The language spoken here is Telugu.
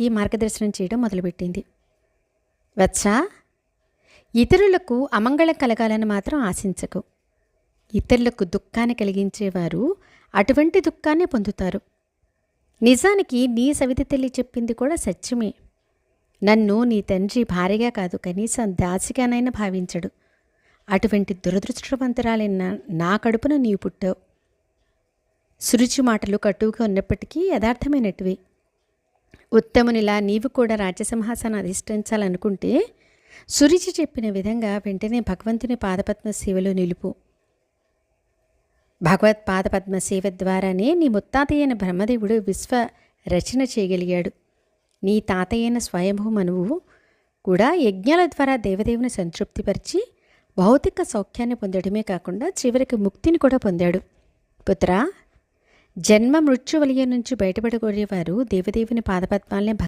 వారికి మార్గదర్శనం చేయడం మొదలుపెట్టింది. వత్సా ఇతరులకు అమంగళం కలగాలని మాత్రం ఆశించకు. ఇతరులకు దుఃఖాన్ని కలిగించేవారు అటువంటి దుఃఖాన్ని పొందుతారు. నిజానికి నీ సవిత తల్లి చెప్పింది కూడా సత్యమే. నన్ను నీ తండ్రి భార్యగా కాదు కనీసం దాసిగానైనా భావించడు. అటువంటి దురదృష్టవంతురాలైన నా కడుపున నీవు పుట్టావు. సురుచి మాటలు కటువుగా ఉన్నప్పటికీ యథార్థమైనటివి ఉత్తమునిలా నీవు కూడా రాజ్యసింహాసనం అధిష్ఠించాలనుకుంటే సురుచి చెప్పిన విధంగా వెంటనే భగవంతుని పాదపద్మ సేవలో నిలుపు. భగవత్ పాదపద్మ సేవ ద్వారానే నీ ముత్తాతయ్యైన బ్రహ్మదేవుడు విశ్వ రచన చేయగలిగాడు. నీ తాతయ్యైన స్వయంభూ మనువు కూడా యజ్ఞాల ద్వారా దేవదేవుని సంతృప్తిపరిచి భౌతిక సౌఖ్యాన్ని పొందడమే కాకుండా చివరికి ముక్తిని కూడా పొందాడు. పుత్రా జన్మ మృత్యువలయ నుంచి బయటపడగోరేవారు దేవదేవుని పాదపద్మాలనే